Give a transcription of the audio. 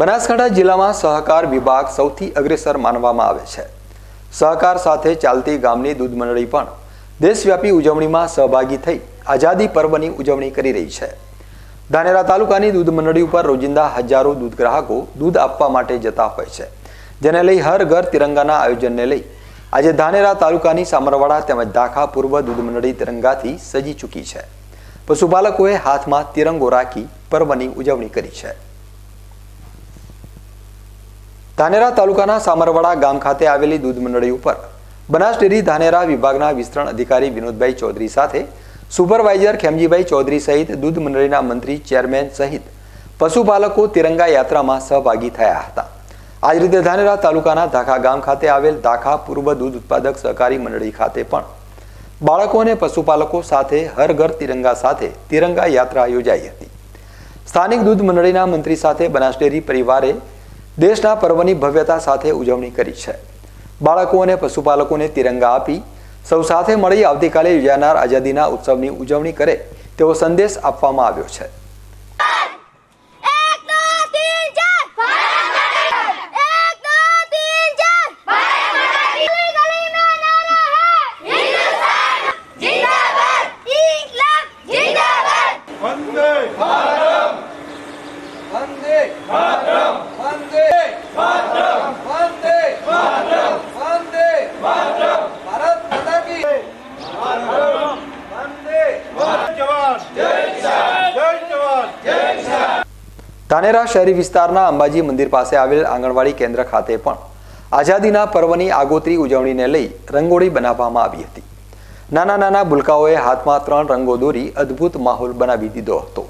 બનાસકાંઠા જિલ્લામાં સહકાર વિભાગ સૌથી અગ્રેસર માનવામાં આવે છે. સહકાર સાથે ચાલતી ગામની દૂધ મંડળી પણ દેશવ્યાપી ઉજવણીમાં સહભાગી થઈ આઝાદી પર્વની ઉજવણી કરી રહી છે. ધાનેરા તાલુકાની દૂધ મંડળી ઉપર રોજિંદા હજારો દૂધ ગ્રાહકો દૂધ આપવા માટે જતા હોય છે. જેને લઈ હર ઘર તિરંગાના આયોજનને લઈ આજે ધાનેરા તાલુકાની સામરવાડા તેમજ દાખા પૂર્વ દૂધ મંડળી તિરંગાથી સજી ચૂકી છે. પશુપાલકોએ હાથમાં તિરંગો રાખી પર્વની ઉજવણી કરી છે. ધાનેરા તાલુકાના સામરવાડા ગામ ખાતે આવેલી દૂધ મંડળી ઉપર બનાસ ડેરી ધાનેરા વિભાગના વિસ્તરણ અધિકારી વિનોદભાઈ ચૌધરી સાથે સુપરવાઇઝર ખેમજીભાઈ ચૌધરી સહિત દૂધ મંડળીના મંત્રી ચેરમેન સહિત પશુપાલકો તિરંગા યાત્રામાં સહભાગી થયા હતા. આજ રીતે ધાનેરા તાલુકાના ધાખા ગામ ખાતે આવેલ ધાખા પૂર્વ દૂધ ઉત્પાદક સહકારી મંડળી ખાતે પણ બાળકો અને પશુપાલકો સાથે હર ઘર તિરંગા સાથે તિરંગા યાત્રા યોજાઈ હતી. સ્થાનિક દૂધ મંડળીના મંત્રી સાથે બનાસ ડેરી પરિવારે દેશના પર્વની ભવ્યતા સાથે ઉજવણી કરી છે. બાળકો અને પશુપાલકોને તિરંગા આપી સૌ સાથે મળી આવતીકાલે યોજાનાર આઝાદીના ઉત્સવની ઉજવણી કરે તેવો સંદેશ આપવામાં આવ્યો છે. એક દો તીન ભારત! માતા એક દો તીન ચાર ભારત! ધાનેરા શહેરી વિસ્તારના અંબાજી મંદિર પાસે આવેલ આંગણવાડી કેન્દ્ર ખાતે પણ આઝાદીના પર્વની આગોતરી ઉજવણીને લઈ રંગોળી બનાવવામાં આવી હતી. નાના નાના ભૂલકાઓએ હાથમાં ત્રણ રંગો દોરી અદ્ભુત માહોલ બનાવી દીધો હતો.